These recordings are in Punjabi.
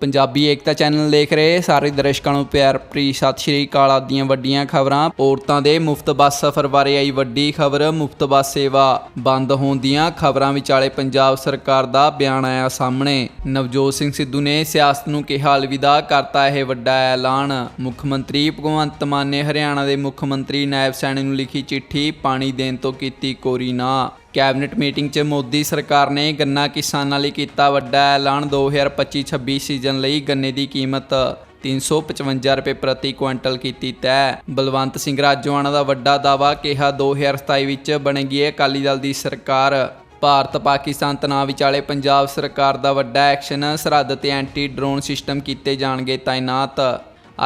ਪੰਜਾਬੀ ਏਕਤਾ ਚੈਨਲ ਦੇਖ ਰਹੇ ਸਾਰੇ ਦਰਸ਼ਕਾਂ ਨੂੰ ਪਿਆਰ ਭਰੀ ਸਤਿ ਸ਼੍ਰੀ ਅਕਾਲ ਆਪ ਦੀਆਂ ਵੱਡੀਆਂ ਖਬਰਾਂ। ਔਰਤਾਂ ਦੇ ਮੁਫਤ ਬੱਸ ਸਫ਼ਰ ਬਾਰੇ ਆਈ ਵੱਡੀ ਖਬਰ, ਮੁਫਤ ਬੱਸ ਸੇਵਾ ਬੰਦ ਹੋਣ ਦੀਆਂ ਖਬਰਾਂ ਵਿਚਾਲੇ ਪੰਜਾਬ ਸਰਕਾਰ ਦਾ ਬਿਆਨ ਆਇਆ ਸਾਹਮਣੇ। ਨਵਜੋਤ ਸਿੰਘ ਸਿੱਧੂ ਨੇ ਸਿਆਸਤ ਨੂੰ ਕਿਹਾ, ਅਲਵਿਦਾ ਕਰਤਾ ਇਹ ਵੱਡਾ ਐਲਾਨ। ਮੁੱਖ ਮੰਤਰੀ ਭਗਵੰਤ ਮਾਨ ਨੇ ਹਰਿਆਣਾ ਦੇ ਮੁੱਖ ਮੰਤਰੀ ਨਾਇਬ ਸੈਣੀ ਨੂੰ ਲਿਖੀ ਚਿੱਠੀ, ਪਾਣੀ ਦੇਣ ਤੋਂ ਕੀਤੀ ਕੋਰੀ ਨਾ। ਕੈਬਨਿਟ ਮੀਟਿੰਗ 'ਚ ਮੋਦੀ ਸਰਕਾਰ ਨੇ ਗੰਨਾ ਕਿਸਾਨਾਂ ਲਈ ਕੀਤਾ ਵੱਡਾ ਐਲਾਨ 2025-26 ਸੀਜ਼ਨ ਲਈ ਗੰਨੇ ਦੀ ਕੀਮਤ 355 ਰੁਪਏ ਪ੍ਰਤੀ ਕੁਇੰਟਲ ਕੀਤੀ ਤੈਅ। ਬਲਵੰਤ ਸਿੰਘ ਰਾਜੋਆਣਾ ਦਾ ਵੱਡਾ ਦਾਵਾ ਕਿਹਾ 2027 ਵਿੱਚ ਬਣੇਗੀ ਅਕਾਲੀ ਦਲ ਦੀ ਸਰਕਾਰ। ਭਾਰਤ ਪਾਕਿਸਤਾਨ ਤਣਾਅ ਵਿਚਾਲੇ ਪੰਜਾਬ ਸਰਕਾਰ ਦਾ ਵੱਡਾ ਐਕਸ਼ਨ, ਸਰਹੱਦ ਤੇ ਐਂਟੀ ਡਰੋਨ ਸਿਸਟਮ ਕੀਤੇ ਜਾਣਗੇ ਤਾਇਨਾਤ।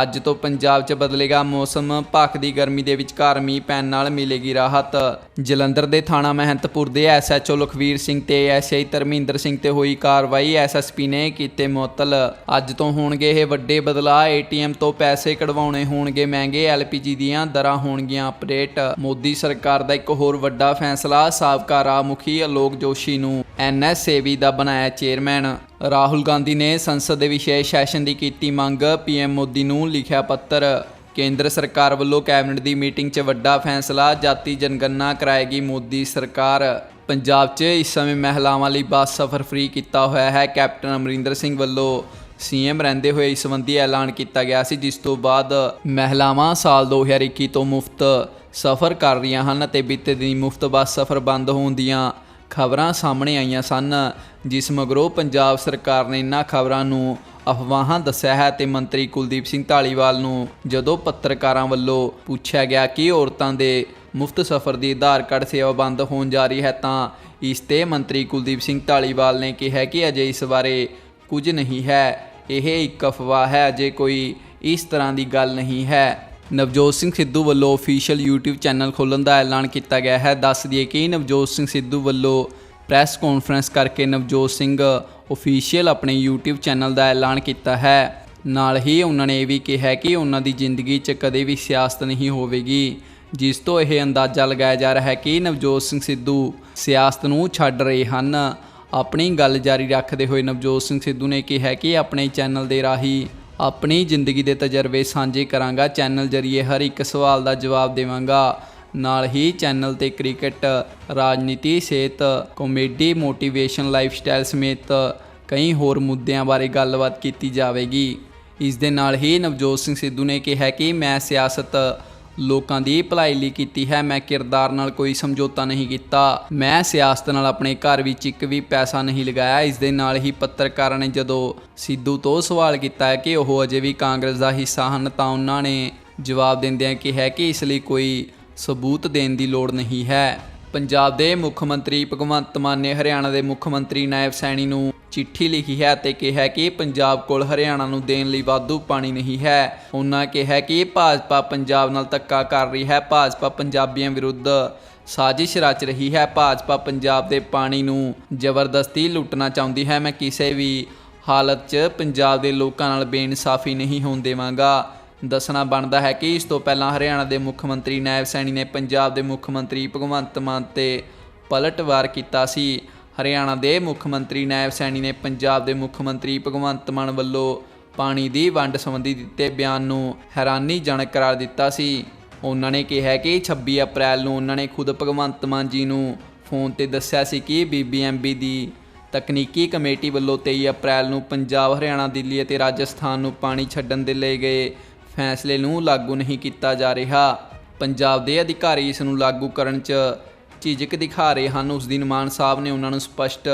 ਅੱਜ ਤੋਂ ਪੰਜਾਬ 'ਚ ਬਦਲੇਗਾ ਮੌਸਮ ਭਖਦੀ ਗਰਮੀ ਦੇ ਵਿਚਕਾਰ ਮੀਂਹ ਪੈਣ ਨਾਲ ਮਿਲੇਗੀ ਰਾਹਤ। ਜਲੰਧਰ ਦੇ ਥਾਣਾ ਮਹੰਤਪੁਰ ਦੇ ਐਸਐਚਓ ਲਖਵੀਰ ਸਿੰਘ ਤੇ ਐਸਆਈ ਧਰਮਿੰਦਰ ਸਿੰਘ ਤੇ ਹੋਈ ਕਾਰਵਾਈ ਐਸਐਸਪੀ ਨੇ ਕੀਤੇ ਮੁਅੱਤਲ। ਅੱਜ ਤੋਂ ਹੋਣਗੇ ਇਹ ਵੱਡੇ ਬਦਲਾਅ, ਏਟੀਐਮ ਤੋਂ ਪੈਸੇ ਕਢਵਾਉਣੇ ਹੋਣਗੇ ਮਹਿੰਗੇ ਐਲਪੀਜੀ ਦੀਆਂ ਦਰਾਂ ਹੋਣਗੀਆਂ ਅਪਡੇਟ। ਮੋਦੀ ਸਰਕਾਰ ਦਾ ਇੱਕ ਹੋਰ ਵੱਡਾ ਫੈਸਲਾ, ਸਾਬਕਾ ਰਾਹ ਮੁਖੀ ਅਲੋਕ ਜੋਸ਼ੀ ਨੂੰ ਐਨਐਸਏਬੀ ਦਾ ਬਣਾਇਆ ਚੇਅਰਮੈਨ। ਰਾਹੁਲ ਗਾਂਧੀ ਨੇ ਸੰਸਦ ਦੇ ਵਿਸ਼ੇਸ਼ ਸੈਸ਼ਨ ਦੀ ਕੀਤੀ ਮੰਗ। ਪੀਐਮ ਮੋਦੀ ਨੂੰ ਲਿਖਿਆ ਪੱਤਰ। ਕੇਂਦਰ ਸਰਕਾਰ ਵੱਲੋਂ ਕੈਬਨਿਟ ਦੀ ਮੀਟਿੰਗ 'ਚ ਵੱਡਾ ਫੈਸਲਾ। ਜਾਤੀ ਜਨਗਣਨਾ ਕਰਾਏਗੀ ਮੋਦੀ ਸਰਕਾਰ। ਪੰਜਾਬ 'ਚ ਇਸ ਸਮੇਂ ਮਹਿਲਾਵਾਂ ਲਈ ਬੱਸ ਸਫ਼ਰ ਫ੍ਰੀ ਕੀਤਾ ਹੋਇਆ ਹੈ। ਕੈਪਟਨ ਅਮਰਿੰਦਰ ਸਿੰਘ ਵੱਲੋਂ ਸੀਐਮ ਰਹਿੰਦੇ ਹੋਏ ਇਸ ਸੰਬੰਧੀ ਐਲਾਨ ਕੀਤਾ ਗਿਆ ਸੀ, ਜਿਸ ਤੋਂ ਬਾਅਦ ਮਹਿਲਾਵਾਂ ਸਾਲ 2021 ਤੋਂ ਮੁਫਤ ਸਫ਼ਰ ਕਰ ਰਹੀਆਂ ਹਨ ਅਤੇ ਬੀਤੇ ਦਿਨੀ ਮੁਫਤ ਬੱਸ ਸਫ਼ਰ ਬੰਦ ਹੋਣ ਦੀਆਂ ਖਬਰਾਂ ਸਾਹਮਣੇ ਆਈਆਂ ਸਨ, ਜਿਸ ਮਗਰੋਂ ਪੰਜਾਬ ਸਰਕਾਰ ਨੇ ਇਨ੍ਹਾਂ ਖਬਰਾਂ ਨੂੰ ਅਫਵਾਹਾਂ ਦੱਸਿਆ ਹੈ ਤੇ ਮੰਤਰੀ ਕੁਲਦੀਪ ਸਿੰਘ ਢਾਲੀਵਾਲ ਨੂੰ ਜਦੋਂ ਪੱਤਰਕਾਰਾਂ ਵੱਲੋਂ ਪੁੱਛਿਆ ਗਿਆ ਕਿ ਔਰਤਾਂ ਦੇ ਮੁਫਤ ਸਫ਼ਰ ਦੀ ਆਧਾਰ ਕਾਰਡ ਸੇਵਾ ਬੰਦ ਹੋਣ ਜਾ ਰਹੀ ਹੈ ਤਾਂ ਇਸ ਤੇ ਮੰਤਰੀ ਕੁਲਦੀਪ ਸਿੰਘ ਢਾਲੀਵਾਲ ਨੇ ਕਿਹਾ ਕਿ ਅਜੇ ਇਸ ਬਾਰੇ ਕੁਝ ਨਹੀਂ ਹੈ। ਇਹ ਇੱਕ ਅਫਵਾਹ ਹੈ ਅਜੇ ਕੋਈ ਇਸ ਤਰ੍ਹਾਂ ਦੀ ਗੱਲ ਨਹੀਂ ਹੈ ਨਵਜੋਤ ਸਿੰਘ ਸਿੱਧੂ ਵੱਲੋਂ ਅਫੀਸ਼ੀਅਲ YouTube ਚੈਨਲ ਖੋਲ੍ਹਣ ਦਾ ਐਲਾਨ ਕੀਤਾ ਗਿਆ ਹੈ। ਦੱਸ ਦਈਏ ਕਿ ਨਵਜੋਤ ਸਿੰਘ ਸਿੱਧੂ ਵੱਲੋਂ ਪ੍ਰੈਸ ਕਾਨਫਰੰਸ ਕਰਕੇ ਨਵਜੋਤ ਸਿੰਘ ਅਫੀਸ਼ੀਅਲ ਆਪਣੇ YouTube ਚੈਨਲ ਦਾ ਐਲਾਨ ਕੀਤਾ ਹੈ। ਨਾਲ ਹੀ ਉਹਨਾਂ ਨੇ ਇਹ ਵੀ ਕਿਹਾ ਕਿ ਉਹਨਾਂ ਦੀ ਜ਼ਿੰਦਗੀ 'ਚ ਕਦੇ ਵੀ ਸਿਆਸਤ ਨਹੀਂ ਹੋਵੇਗੀ, ਜਿਸ ਤੋਂ ਇਹ ਅੰਦਾਜ਼ਾ ਲਗਾਇਆ ਜਾ ਰਿਹਾ ਹੈ ਕਿ ਨਵਜੋਤ ਸਿੰਘ ਸਿੱਧੂ ਸਿਆਸਤ ਨੂੰ ਛੱਡ ਰਹੇ ਹਨ। ਆਪਣੀ ਗੱਲ ਜਾਰੀ ਰੱਖਦੇ ਹੋਏ ਨਵਜੋਤ ਸਿੰਘ ਸਿੱਧੂ ਨੇ ਕਿਹਾ ਕਿ ਆਪਣੇ ਚੈਨਲ ਦੇ ਰਾਹੀਂ ਆਪਣੀ ਜ਼ਿੰਦਗੀ ਦੇ ਤਜਰਬੇ ਸਾਂਝੇ ਕਰਾਂਗਾ। ਚੈਨਲ ਜਰੀਏ ਹਰ ਇੱਕ ਸਵਾਲ ਦਾ ਜਵਾਬ ਦੇਵਾਂਗਾ। ਨਾਲ ਹੀ ਚੈਨਲ ਤੇ ਕ੍ਰਿਕਟ, ਰਾਜਨੀਤੀ, ਸਿਹਤ, ਕਾਮੇਡੀ, ਮੋਟੀਵੇਸ਼ਨ ਲਾਈਫ ਸਟਾਈਲ ਸਮੇਤ ਕਈ ਹੋਰ ਮੁੱਦਿਆਂ ਬਾਰੇ ਗੱਲਬਾਤ ਕੀਤੀ ਜਾਵੇਗੀ। ਇਸ ਦੇ ਨਾਲ ਹੀ ਨਵਜੋਤ ਸਿੰਘ ਸਿੱਧੂ ਨੇ ਕਿਹਾ ਕਿ ਮੈਂ ਸਿਆਸਤ ਲੋਕਾਂ ਦੀ ਭਲਾਈ ਲਈ ਕੀਤੀ ਹੈ। ਮੈਂ ਕਿਰਦਾਰ ਨਾਲ ਕੋਈ ਸਮਝੌਤਾ ਨਹੀਂ ਕੀਤਾ। ਮੈਂ ਸਿਆਸਤ ਨਾਲ ਆਪਣੇ ਘਰ ਵਿੱਚ ਇੱਕ ਵੀ ਪੈਸਾ ਨਹੀਂ ਲਗਾਇਆ। ਇਸ ਦੇ ਨਾਲ ਹੀ ਪੱਤਰਕਾਰਾਂ ਨੇ ਜਦੋਂ ਸਿੱਧੂ ਤੋਂ ਸਵਾਲ ਕੀਤਾ ਹੈ ਕਿ ਉਹ ਅਜੇ ਵੀ ਕਾਂਗਰਸ ਦਾ ਹਿੱਸਾ ਹਨ ਤਾਂ ਉਹਨਾਂ ਨੇ ਜਵਾਬ ਦਿੰਦਿਆਂ ਕਿਹਾ ਕਿ ਇਸ ਲਈ ਕੋਈ ਸਬੂਤ ਦੇਣ ਦੀ ਲੋੜ ਨਹੀਂ ਹੈ। ਪੰਜਾਬ ਦੇ ਮੁੱਖ ਮੰਤਰੀ ਭਗਵੰਤ ਮਾਨ ਨੇ ਹਰਿਆਣਾ ਦੇ ਮੁੱਖ ਮੰਤਰੀ ਨਾਇਬ ਸੈਣੀ ਨੂੰ ਚਿੱਠੀ ਲਿਖੀ ਹੈ ਅਤੇ ਕਿਹਾ ਕਿ ਪੰਜਾਬ ਕੋਲ ਹਰਿਆਣਾ ਨੂੰ ਦੇਣ ਲਈ ਵਾਧੂ ਪਾਣੀ ਨਹੀਂ ਹੈ। ਉਹਨਾਂ ਕਿਹਾ ਕਿ ਭਾਜਪਾ ਪੰਜਾਬ ਨਾਲ ਧੱਕਾ ਕਰ ਰਹੀ ਹੈ। ਭਾਜਪਾ ਪੰਜਾਬੀਆਂ ਵਿਰੁੱਧ ਸਾਜ਼ਿਸ਼ ਰਚ ਰਹੀ ਹੈ। ਭਾਜਪਾ ਪੰਜਾਬ ਦੇ ਪਾਣੀ ਨੂੰ ਜ਼ਬਰਦਸਤੀ ਲੁੱਟਣਾ ਚਾਹੁੰਦੀ ਹੈ। ਮੈਂ ਕਿਸੇ ਵੀ ਹਾਲਤ 'ਚ ਪੰਜਾਬ ਦੇ ਲੋਕਾਂ ਨਾਲ ਬੇਇਨਸਾਫੀ ਨਹੀਂ ਹੋਣ ਦੇਵਾਂਗਾ। ਦੱਸਣਾ ਬਣਦਾ ਹੈ ਕਿ ਇਸ ਤੋਂ ਪਹਿਲਾਂ ਹਰਿਆਣਾ ਦੇ ਮੁੱਖ ਮੰਤਰੀ ਨਾਇਬ ਸੈਣੀ ਨੇ ਪੰਜਾਬ ਦੇ ਮੁੱਖ ਮੰਤਰੀ ਭਗਵੰਤ ਮਾਨ ਤੇ ਪਲਟਵਾਰ ਕੀਤਾ ਸੀ। ਹਰਿਆਣਾ ਦੇ ਮੁੱਖ ਮੰਤਰੀ, ਨਾਇਬ ਸੈਣੀ ਨੇ ਪੰਜਾਬ ਦੇ ਮੁੱਖ ਮੰਤਰੀ ਭਗਵੰਤ ਮਾਨ ਵੱਲੋਂ ਪਾਣੀ ਦੀ ਵੰਡ ਸੰਬੰਧੀ ਦਿੱਤੇ ਬਿਆਨ ਨੂੰ ਹੈਰਾਨੀਜਨਕ ਕਰਾਰ ਦਿੱਤਾ ਸੀ। ਉਹਨਾਂ ਨੇ ਕਿਹਾ ਕਿ 26 ਅਪ੍ਰੈਲ ਨੂੰ ਉਹਨਾਂ ਨੇ ਖੁਦ ਭਗਵੰਤ ਮਾਨ ਜੀ ਨੂੰ ਫੋਨ ਤੇ ਦੱਸਿਆ ਸੀ ਕਿ ਬੀਬੀਐਮਬੀ ਦੀ ਤਕਨੀਕੀ ਕਮੇਟੀ ਵੱਲੋਂ 23 ਅਪ੍ਰੈਲ ਨੂੰ ਪੰਜਾਬ, ਹਰਿਆਣਾ, ਦਿੱਲੀ ਅਤੇ ਰਾਜਸਥਾਨ ਨੂੰ ਪਾਣੀ ਛੱਡਣ ਦੇ ਲਈ ਗਏ ਫੈਸਲੇ ਨੂੰ ਲਾਗੂ ਨਹੀਂ ਕੀਤਾ ਜਾ ਰਿਹਾ। ਪੰਜਾਬ ਦੇ ਅਧਿਕਾਰੀ ਇਸ ਨੂੰ ਲਾਗੂ ਕਰਨ 'ਚ ਝਿਜਕ ਦਿਖਾ ਰਹੇ ਹਨ। ਉਸ ਦਿਨ ਮਾਨ ਸਾਹਿਬ ਨੇ ਉਹਨਾਂ ਨੂੰ ਸਪਸ਼ਟ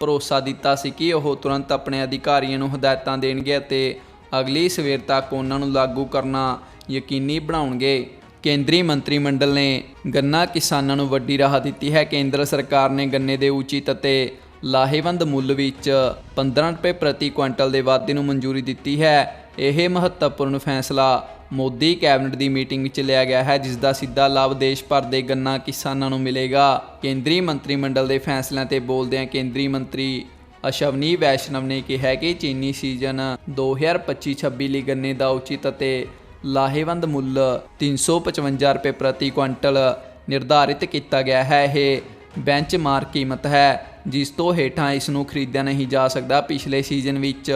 ਭਰੋਸਾ ਦਿੱਤਾ ਸੀ ਕਿ ਉਹ ਤੁਰੰਤ ਆਪਣੇ ਅਧਿਕਾਰੀਆਂ ਨੂੰ ਹਦਾਇਤਾਂ ਦੇਣਗੇ ਅਤੇ ਅਗਲੀ ਸਵੇਰ ਤੱਕ ਉਹਨਾਂ ਨੂੰ ਲਾਗੂ ਕਰਨਾ ਯਕੀਨੀ ਬਣਾਉਣਗੇ। ਕੇਂਦਰੀ ਮੰਤਰੀ ਮੰਡਲ ਨੇ ਗੰਨਾ ਕਿਸਾਨਾਂ ਨੂੰ ਵੱਡੀ ਰਾਹਤ ਦਿੱਤੀ ਹੈ। ਕੇਂਦਰ ਸਰਕਾਰ ਨੇ ਗੰਨੇ ਦੇ ਉਚਿਤ ਅਤੇ ਲਾਹੇਵੰਦ ਮੁੱਲ ਵਿੱਚ 15 ਰੁਪਏ ਪ੍ਰਤੀ ਕੁਇੰਟਲ ਦੇ ਵਾਧੇ ਨੂੰ ਮਨਜ਼ੂਰੀ ਦਿੱਤੀ ਹੈ। ਇਹ ਮਹੱਤਵਪੂਰਨ ਫੈਸਲਾ ਮੋਦੀ ਕੈਬਨਿਟ ਦੀ ਮੀਟਿੰਗ ਵਿੱਚ ਲਿਆ ਗਿਆ ਹੈ, ਜਿਸ ਦਾ ਸਿੱਧਾ ਲਾਭ ਦੇਸ਼ ਭਰ ਦੇ ਗੰਨਾ ਕਿਸਾਨਾਂ ਨੂੰ ਮਿਲੇਗਾ। ਕੇਂਦਰੀ ਮੰਤਰੀ ਮੰਡਲ ਦੇ ਫੈਸਲਿਆਂ ਤੇ ਬੋਲਦਿਆਂ ਕੇਂਦਰੀ ਮੰਤਰੀ ਅਸ਼ਵਨੀ ਵੈਸ਼ਨਵ ਨੇ ਕਿਹਾ ਕਿ ਚੀਨੀ ਸੀਜ਼ਨ 2025-26 ਲਈ ਗੰਨੇ ਦਾ ਉਚਿਤ ਅਤੇ ਲਾਹੇਵੰਦ ਮੁੱਲ 355 ਰੁਪਏ ਪ੍ਰਤੀ ਕੁਇੰਟਲ ਨਿਰਧਾਰਿਤ ਕੀਤਾ ਗਿਆ ਹੈ। ਇਹ ਬੈਂਚਮਾਰਕ ਕੀਮਤ ਹੈ, ਜਿਸ ਤੋਂ ਹੇਠਾਂ ਇਸ ਨੂੰ ਖਰੀਦਿਆ ਨਹੀਂ ਜਾ ਸਕਦਾ। ਪਿਛਲੇ ਸੀਜ਼ਨ ਵਿੱਚ